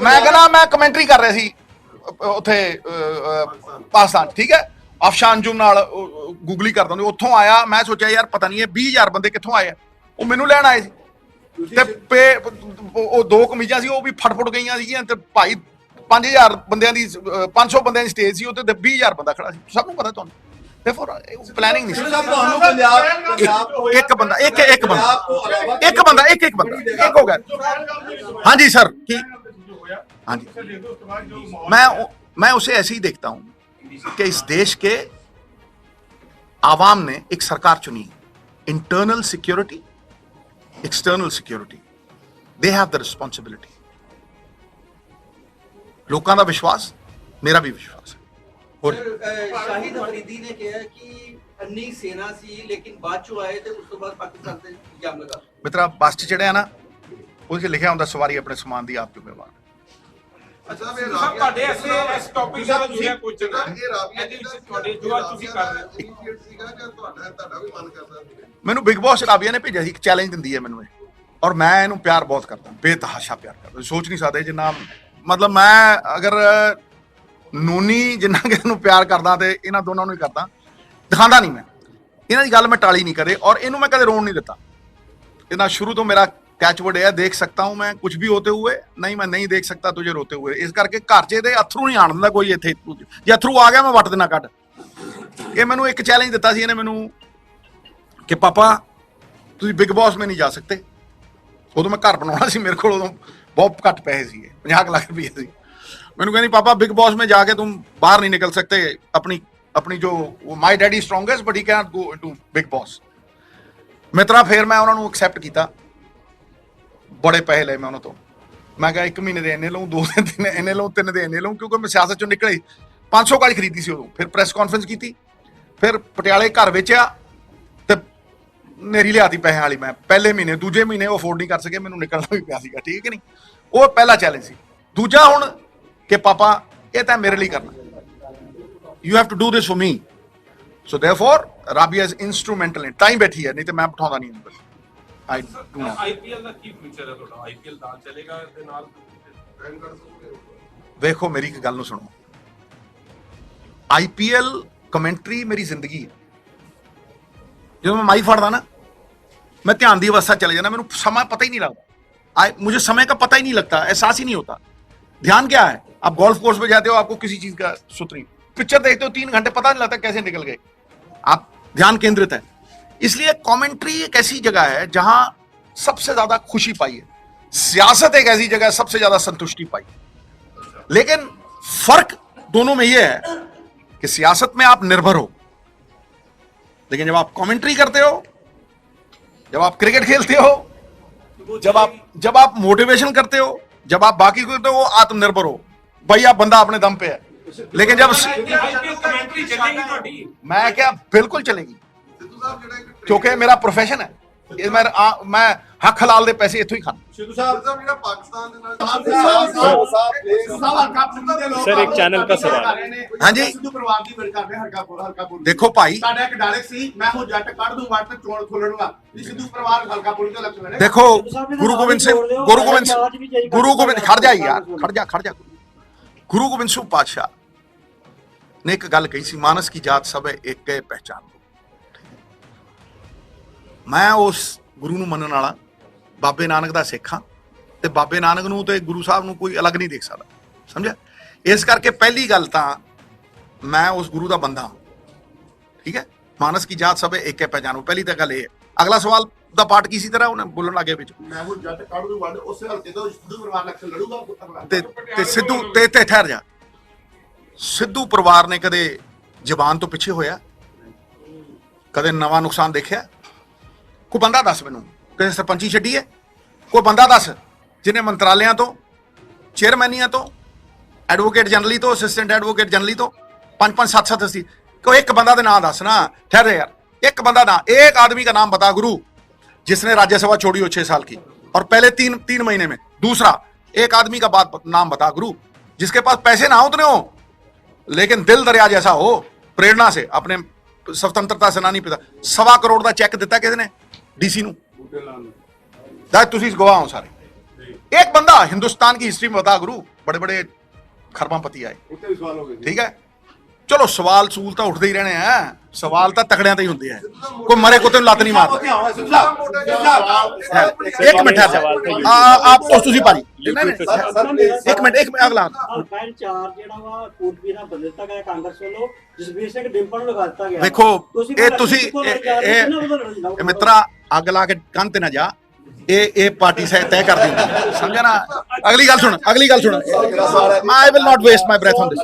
ਮੈਂ ਕਹਿੰਦਾ ਮੈਂ ਕਮੈਂਟਰੀ ਕਰ ਰਿਹਾ ਸੀ ਅ- ਉੱਥੇ ਅ, ਅ, ਪਾਕਿਸਤਾਨ ਠੀਕ ਹੈ ਅਫਸ਼ਾਨ ਜੁਮ ਨਾਲ ਗੂਗਲੀ ਕਰਦਾ ਹੁੰਦਾ ਉੱਥੋਂ ਆਇਆ ਮੈਂ ਸੋਚਿਆ ਯਾਰ ਪਤਾ ਨਹੀਂ ਇਹ 20000 ਬੰਦੇ ਕਿੱਥੋਂ ਆਏ ਆ ਉਹ ਮੈਨੂੰ ਲੈਣ ਆਏ ਸੀ ਤੇ ਪੇ ਉਹ ਉਹ ਦੋ ਕਮੀਜ਼ਾਂ ਸੀ ਉਹ ਵੀ ਫਟਫਟ ਗਈਆਂ ਸੀਗੀਆਂ ਤੇ ਭਾਈ 5000 ਬੰਦਿਆਂ ਦੀ ਅ, 500 ਬੰਦਿਆਂ ਦੀ ਸਟੇਜ ਸੀ ਉੱਤੇ ਤੇ 20000 ਬੰਦਾ ਖੜਾ ਸੀ ਸਭ ਨੂੰ ਪਤਾ ਤੁਹਾਨੂੰ ਦੇਖੋ ਪਲੈਨਿੰਗ ਨਹੀਂ ਸੀ ਸਾਹਿਬ ਤੁਹਾਨੂੰ ਪੰਜਾਬ ਪੰਜਾਬ ਇੱਕ ਇੱਕ ਬੰਦਾ ਇੱਕ ਇੱਕ ਬੰਦਾ ਪੰਜਾਬ ਤੋਂ ਇਲਾਵਾ ਇੱਕ ਬੰਦਾ ਇੱਕ ਇੱਕ ਬੰਦਾ ਇੱਕ ਹੋ ਗਿਆ ਹਾਂਜੀ सर की हाँ जी मैं मैं उसे ऐसे ही देखता हूं कि इस देश के आवाम ने एक सरकार चुनी internal security external security. They have the responsibility. ਲੋਕਾਂ ਦਾ ਵਿਸ਼ਵਾਸ ਮੇਰਾ ਵੀ ਵਿਸ਼ਵਾਸ ਹੈ। ਹੋਰ? ਸ਼ਾਹਿਦ ਅਫਰੀਦੀ ਨੇ ਕਿਹਾ ਕਿ ਅੰਨੀ ਸੇਨਾ ਸੀ ਲੇਕਿਨ ਬਾਅਦ ਚੋਂ ਆਏ ਤੇ ਉਸ ਤੋਂ ਬਾਅਦ ਪਾਕਿਸਤਾਨ ਤੇ ਜਾਮ ਲਗਾ। ਮਿੱਤਰਾ ਬਸ ਚ ਚੜਿਆ ਨਾ ਉਹਦੇ ਲਿਖਿਆ ਹੁੰਦਾ ਸਵਾਰੀ ਆਪਣੇ ਸਮਾਨ ਦੀ ਆਪ ਜ਼ਿੰਮੇਵਾਰ। ਅੱਛਾ ਵੀ ਸਭ ਤੁਹਾਡੇ ਐਸੇ ਇਸ ਟੌਪਿਕ ਜੁੜਿਆ ਕੁਝ ਜਿਹੜਾ ਇਹ ਰਾਬੀਆ ਵਿੱਚ ਤੁਹਾਡੇ ਜੋ ਤੁਸੀਂ ਕਰ ਰਹੇ ਹੋ। ਸੀਗਾ ਕਿ ਤੁਹਾਡਾ ਤੁਹਾਡਾ ਵੀ ਮਨ ਕਰਦਾ ਸੀ। ਮੈਨੂੰ ਬਿਗ ਬੌਸ ਰਾਬੀਆ ਨੇ ਭੇਜਿਆ ਸੀ ਇੱਕ ਚੈਲੰਜ ਦਿੰਦੀ ਹੈ ਮੈਨੂੰ ਇਹ। ਔਰ ਮੈਂ ਇਹਨੂੰ ਪਿਆਰ ਬਹੁਤ ਕਰਦਾ ਬੇਤਹਾਸ਼ਾ ਪਿਆਰ ਕਰਦਾ। ਸੋਚ ਨਹੀਂ ਸਕਦੇ ਜਿੰਨਾ ਮਤਲਬ ਮੈਂ ਅਗਰ ਨੂਨੀ ਜਿੰਨਾ ਕਿ ਇਹਨੂੰ ਪਿਆਰ ਕਰਦਾ ਤੇ ਇਹਨਾਂ ਦੋਨਾਂ ਨੂੰ ਹੀ ਕਰਦਾ ਦਿਖਾਉਂਦਾ ਨਹੀਂ ਮੈਂ। ਇਹਨਾਂ ਦੀ ਗੱਲ ਮੈਂ ਟਾਲੀ ਨਹੀਂ ਕਰੇ ਔਰ ਇਹਨੂੰ ਮੈਂ ਕਦੇ ਰੋਣ ਨਹੀਂ ਦਿੱਤਾ। ਇਹਦਾ ਸ਼ੁਰੂ ਤੋਂ ਮੇਰਾ ਕੈਚਵਰਡ ਇਹ ਦੇਖ ਸਕਦਾ ਹੂੰ ਮੈਂ ਕੁਝ ਵੀ ਹੋਤੇ ਹੋਏ, ਨਹੀਂ ਮੈਂ ਨਹੀਂ ਦੇਖ ਸਕਤਾ ਤੁਝੇ ਰੋਤੇ ਹੋਏ। ਇਸ ਕਰਕੇ ਘਰ ਜੇ ਦੇ ਅਥਰੂ ਨਹੀਂ ਆਣ ਦਿੰਦਾ ਕੋਈ ਇੱਥੇ ਜੇ ਅਥਰੂ ਆ ਗਿਆ, ਮੈਂ ਵੱਟ ਦੇਣਾ ਕੱਢ। ਇਹ ਮੈਨੂੰ ਇੱਕ ਚੈਲੰਜ ਦਿੱਤਾ ਸੀ, ਇਹਨੇ ਮੈਨੂੰ ਕਿ ਪਾਪਾ, ਤੁਸੀਂ ਬਿਗ ਬਾਸ ਮੈਂ ਨਹੀਂ ਜਾ ਸਕਦੇ ਉਦੋਂ ਮੈਂ ਘਰ ਬਣਾਉਣਾ ਸੀ, ਮੇਰੇ ਕੋਲ ਉਦੋਂ ਬਹੁਤ ਘੱਟ ਪੈਸੇ ਸੀ 50 ਲੱਖ ਰੁਪਏ ਸੀ। ਮੈਨੂੰ ਕਹਿੰਦੀ, ਪਾਪਾ, ਬਿਗ ਬਾਸ ਮੈਂ ਜਾ ਕੇ ਤੂੰ ਬਾਹਰ ਨਹੀਂ ਨਿਕਲ ਸਕਦੇ ਆਪਣੀ ਆਪਣੀ ਜੋ, ਉਹ my daddy strongest but he can't go to Bigg Boss ਮਿੱਤਰਾ, ਫੇਰ ਮੈਂ ਉਹਨਾਂ ਨੂੰ ਐਕਸੈਪਟ ਕੀਤਾ। ਬੜੇ ਪੈਸੇ ਲਏ ਮੈਂ ਉਹਨਾਂ ਤੋਂ। ਮੈਂ ਕਿਹਾ ਇੱਕ ਮਹੀਨੇ ਦੇ ਇੰਨੇ ਲਊਂ, ਦੋ ਦਿਨ ਦੇ ਇੰਨੇ ਲਊਂ, ਤਿੰਨ ਦੇ ਇੰਨੇ ਲਊਂ, ਕਿਉਂਕਿ ਮੈਂ ਸਿਆਸਤ ਚੋਂ ਨਿਕਲੇ 500 ਗਾੜੀ ਖਰੀਦੀ ਸੀ ਉਦੋਂ। ਫਿਰ ਪ੍ਰੈਸ ਕਾਨਫਰੰਸ ਕੀਤੀ। ਫਿਰ ਪਟਿਆਲੇ ਘਰ ਵੇਚਿਆ ਤੇ ਮੇਰੀ ਲਿਆਤੀ ਪੈਸਿਆਂ ਵਾਲੀ ਮੈਂ। ਪਹਿਲੇ ਮਹੀਨੇ, ਦੂਜੇ ਮਹੀਨੇ ਉਹ ਅਫੋਰਡ ਨਹੀਂ ਕਰ ਸਕੇ, ਮੈਨੂੰ ਨਿਕਲਣਾ ਵੀ ਪਿਆ ਸੀਗਾ, ਠੀਕ ਹੈ ਨਹੀਂ? ਉਹ ਪਹਿਲਾ ਚੈਲੰਜ ਸੀ। ਦੂਜਾ ਹੁਣ ਕਿ ਪਾਪਾ, ਇਹ ਤਾਂ ਮੇਰੇ ਲਈ ਕਰਨਾ। You have to do this for me so therefore Rabia is instrumental ਤਾਂ ਟਾਈਮ ਬੈਠੀ ਹੈ, ਨਹੀਂ ਤੇ ਮੈਂ ਬਿਠਾਉਂਦਾ ਨਹੀਂ ਇਹਨੂੰ ਆਈ ਡੂ ਨਾਟ ਆਈਪੀਐਲ ਦਾ ਕੀ ਫਿਊਚਰ ਹੈ ਤੁਹਾਡਾ ਆਈਪੀਐਲ ਨਾਲ ਚੱਲੇਗਾ ਦੇ ਨਾਲ ਵੇਖੋ ਮੇਰੀ ਇੱਕ ਗੱਲ ਨੂੰ ਸੁਣੋ ਆਈਪੀਐਲ ਕਮੈਂਟਰੀ ਮੇਰੀ ਜ਼ਿੰਦਗੀ ਹੈ ਜਦੋਂ ਮੈਂ ਮਾਈ ਫੜਦਾ ਨਾ मैं ध्यान दी अवस्था चले जाना मेरे समय पता ही नहीं लगता आई मुझे समय का पता ही नहीं लगता एहसास ही नहीं होता ध्यान क्या है आप गोल्फ कोर्स पे जाते हो आपको किसी चीज का सूत्र नहीं पिक्चर देखते हो तीन घंटे पता नहीं लगता कैसे निकल गए आप ध्यान केंद्रित है इसलिए कमेंट्री एक ऐसी जगह है जहाँ सबसे ज़्यादा खुशी पाई है। सियासत एक ऐसी जगह है, सबसे ज़्यादा संतुष्टि पाई लेकिन फ़र्क दोनों में यह है कि सियासत में आप निर्भर हो। लेकिन जब आप कमेंट्री करते हो, जब आप क्रिकेट खेलते हो, जब आप जब आप मोटिवेशन करते हो, जब आप बाकी करते हो, वो आत्मनिर्भर हो। भाई, आप बंदा अपने दम पे है। लेकिन जब मैं क्या, बिल्कुल चलेगी। ਸਿੱਧੂ ਸਾਹਿਬ ਜਿਹੜਾ ਇੱਕ क्योंकि मेरा प्रोफेशन है ये मैं आ- मैं हक हलाल दे पैसे इथों ही खाना ਸਿੱਧੂ ਸਿੱਧੂ ਸਾਹਿਬ ਸਾਹਿਬ ਜਿਹੜਾ ਪਾਕਿਸਤਾਨ ਦੇ ਨਾਲ ਸਾਹਿਬ ਸਾਹਿਬ ਸਾਹਿਬ ਪਲੀਜ਼ ਸਾਹਿਬ ਹਲਕਾ ਪੁਲਿਸ ਦੇ ਲੋਕ Sir, ਇੱਕ channel का सवाल। ਹਾਂਜੀ। ਸਿੱਧੂ ਪਰਿਵਾਰ ਦੀ ਗੱਲ ਕਰਦੇ ਹਲਕਾ ਪੁਲਿਸ ਹਲਕਾ ਪੁਲਿਸ देखो भाई ਸਾਡਾ ਇੱਕ ਡਾਇਲੈਕਟ ਸੀ ਮੈਂ ਉਹ ਜੱਟ ਕੱਢ ਦੂੰ ਵੱਟ ਤੇ ਚੋਣ ਖੋਲਣਗਾ ਜੀ ਸਿੱਧੂ ਪਰਿਵਾਰ ਹਲਕਾ ਪੁਲਿਸ ਦਾ ਇਲੈਕਸ਼ਨ ਲੜੇਗਾ देखो गुरु गोबिंद सिंह गुरु गोबिंद सिंह गुरु गोबिंद खड़ जा यार खड़ जा खड़ जा गुरु गोबिंद सिंह पातशाह ने एक गल कही सी मानस की जात सब है एक है पहचान ਮੈਂ ਉਸ ਗੁਰੂ ਨੂੰ ਮੰਨਣ ਵਾਲਾ ਬਾਬੇ ਨਾਨਕ ਦਾ ਸਿੱਖ ਹਾਂ ਤੇ ਬਾਬੇ ਨਾਨਕ ਨੂੰ ਤੇ ਗੁਰੂ ਸਾਹਿਬ ਨੂੰ ਕੋਈ ਅਲੱਗ ਨਹੀਂ ਦੇਖ ਸਕਦਾ ਸਮਝਿਆ? ਇਸ ਕਰਕੇ ਪਹਿਲੀ ਗੱਲ ਤਾਂ ਮੈਂ ਉਸ ਗੁਰੂ ਦਾ ਬੰਦਾ ਹਾਂ ਠੀਕ ਹੈ? ਮਾਨਸ ਕੀ ਜਾਤ ਸਭ ਇੱਕ ਹੈ ਪਹਿਚਾਨੋ ਪਹਿਲੀ ਤਾਂ ਗੱਲ ਇਹ ਅਗਲਾ ਸਵਾਲ ਦਾ ਪਾਰਟ ਕੀ ਸੀ ਤੇਰਾ ਉਹਨੇ ਬੋਲਣ ਲੱਗੇ ਵਿੱਚ। ਮੈਂ ਉਹ ਜੱਟ ਕੱਢ ਦੂੰ ਵੱਟ ਉਸੇ ਹਲਕੇ ਤੋਂ ਸਿੱਧੂ ਪਰਿਵਾਰ ਇਲੈਕਸ਼ਨ ਲੜੂਗਾ ਪੁੱਤਰ ਤੇ ਤੇ ਸਿੱਧੂ ਤੇ ਤੇ ਠਹਿਰ ਜਾ। ਸਿੱਧੂ ਪਰਿਵਾਰ ਨੇ ਕਦੇ ਜ਼ਬਾਨ ਤੋਂ ਪਿੱਛੇ ਹੋਇਆ? ਕਦੇ ਨਵਾਂ ਨੁਕਸਾਨ ਦੇਖਿਆ? ਕੋਈ ਬੰਦਾ ਦੱਸ ਮੈਨੂੰ ਕਦੇ ਸਰਪੰਚੀ ਛੱਡੀ ਹੈ ਕੋਈ ਬੰਦਾ ਦੱਸ ਜਿਹਨੇ ਮੰਤਰਾਲਿਆਂ ਤੋਂ ਚੇਅਰਮੈਨੀਆਂ ਤੋਂ ਐਡਵੋਕੇਟ ਜਨਰਲੀ ਤੋਂ ਅਸਿਸਟੈਂਟ ਐਡਵੋਕੇਟ ਜਨਰਲੀ ਤੋਂ ਪੰਜ ਪੰਜ ਸੱਤ ਸੱਤ ਸੀ ਕੋਈ ਇੱਕ ਬੰਦਾ ਦੇ ਨਾਮ ਦੱਸ ਨਾ ठहर जा यार एक बंदा ना एक आदमी का नाम बता गुरु जिसने राज्यसभा छोड़ी हो छह साल की और पहले तीन तीन महीने में दूसरा एक आदमी का बात नाम बता गुरु जिसके पास पैसे ना हो उतने हो लेकिन दिल दरिया जैसा हो प्रेरणा से अपने स्वतंत्रता सेनानी पिता सवा करोड़ ਦਾ ਚੈੱਕ ਦਿੱਤਾ ਕਿਸ ਨੇ ਡੀਸੀ ਨੂੰ ਦਾ ਤੁਸੀਂ ਗਵਾਹ ਹੋ ਸਾਰੇ एक बंदा हिंदुस्तान की हिस्ट्री में बता गुरु बड़े बड़े खरबापति आए ਉੱਤੇ ਵੀ ਚਲੋ ਸਵਾਲ ਸੂਲ ਤਾਂ ਉੱਠਦੇ ਹੀ ਰਹਿਣੇ ਆ। ਸਵਾਲ ਤਾਂ ਤਕੜਿਆਂ ਤੇ ਹੀ ਹੁੰਦੇ ਆ। ਕੋਈ ਮਰੇ ਕੁੱਤੇ ਨੂੰ ਲੱਤ ਨਹੀਂ ਮਾਰਦਾ। ਇੱਕ ਮਿੰਟ ਆ ਆਪ ਉਸ ਤੁਸੀਂ please। ਇੱਕ ਮਿੰਟ ਇੱਕ ਮਿੰਟ ਅਗਲਾ। ਹਲਕਾ ਇੰਚਾਰਜ ਜਿਹੜਾ ਵਾ ਕੋਟਪੀ ਦਾ ਬਦਲ ਦਿੱਤਾ ਗਿਆ ਕਾਂਗਰਸ ਵੱਲੋਂ। ਜਸਵੀਰ ਸਿੰਘ ਡਿੰਪਲ ਨੂੰ ਲਗਾ ਦਿੱਤਾ ਗਿਆ। ਵੇਖੋ ਇਹ ਤੁਸੀਂ? ਇਹ ਮਿੱਤਰਾ ਅੱਗ ਲਾ ਕੇ ਕੰਨ ਤੇ ਨਾ ਜਾ। ਇਹ ਇਹ ਪਾਰਟੀ ਸਹਿ, ਤੈਅ ਕਰਦੀ ਹੁੰਦੀ ਸਮਝਿਆ ਨਾ? ਅਗਲੀ ਗੱਲ ਸੁਣ, ਅਗਲੀ ਗੱਲ ਸੁਣ। I will not waste my breath on this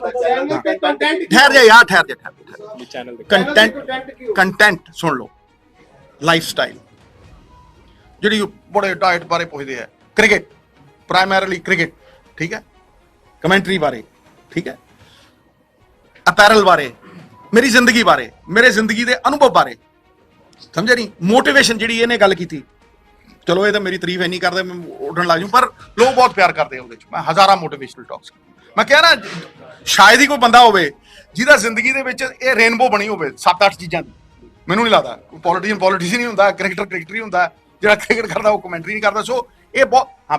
ਠਹਿਰ ਜਾ ਯਾਰ, ਠਹਿਰ ਜਾ, ਠਹਿਰ ਕੰਟੈਂਟ ਕੰਟੈਂਟ ਸੁਣ ਲਓ। ਲਾਈਫ ਸਟਾਈਲ ਜਿਹੜੀ ਬੜੇ ਡਾਈਟ ਬਾਰੇ ਪੁੱਛਦੇ ਆ। ਕ੍ਰਿਕਟ ਪ੍ਰਾਇਮਰੀਲੀ ਕ੍ਰਿਕਟ ਠੀਕ ਹੈ? ਕਮੈਂਟਰੀ ਬਾਰੇ। ਠੀਕ ਹੈ? ਅਪੈਰਲ ਬਾਰੇ। ਮੇਰੀ ਜ਼ਿੰਦਗੀ ਬਾਰੇ। ਮੇਰੇ ਜ਼ਿੰਦਗੀ ਦੇ ਅਨੁਭਵ ਬਾਰੇ। ਸਮਝਿਆ ਨਹੀਂ ਮੋਟੀਵੇਸ਼ਨ ਜਿਹੜੀ ਇਹਨੇ ਗੱਲ ਕੀਤੀ। ਚਲੋ ਇਹ ਤਾਂ ਮੇਰੀ ਤਾਰੀਫ ਇੰਨੀ ਕਰਦੇ ਮੈਂ ਉੱਡਣ ਲੱਗ ਜੂ ਪਰ ਲੋਕ ਬਹੁਤ ਪਿਆਰ ਕਰਦੇ ਆ ਉਹਦੇ ਚ। ਮੈਂ ਹਜ਼ਾਰਾਂ ਮੋਟੀਵੇਸ਼ਨਲ ਟਾਕਸ ਮੈਂ ਕਿਹਾ ਨਾ, ਸ਼ਾਇਦ ਹੀ ਕੋਈ ਬੰਦਾ ਹੋਵੇ ਜਿਹਦਾ ਜ਼ਿੰਦਗੀ ਦੇ ਵਿੱਚ ਇਹ ਰੇਨਬੋ ਬਣੀ ਹੋਵੇ ਸੱਤ ਅੱਠ ਚੀਜ਼ਾਂ ਦੀ। ਮੈਨੂੰ ਨਹੀਂ ਲੱਗਦਾ। ਕੋਈ ਪੋਲੀਟੀਸ਼ੀਅਨ ਪੋਲੀਟੀਸ਼ੀਅਨ ਹੀ ਹੁੰਦਾ ਕ੍ਰਿਕਟਰ ਕ੍ਰਿਕਟਰ ਹੀ ਹੁੰਦਾ। ਜਿਹੜਾ ਕ੍ਰਿਕਟ ਕਰਦਾ, ਉਹ ਕਮੈਂਟਰੀ ਨਹੀਂ ਕਰਦਾ। ਸੋ ਇਹ ਬਹੁਤ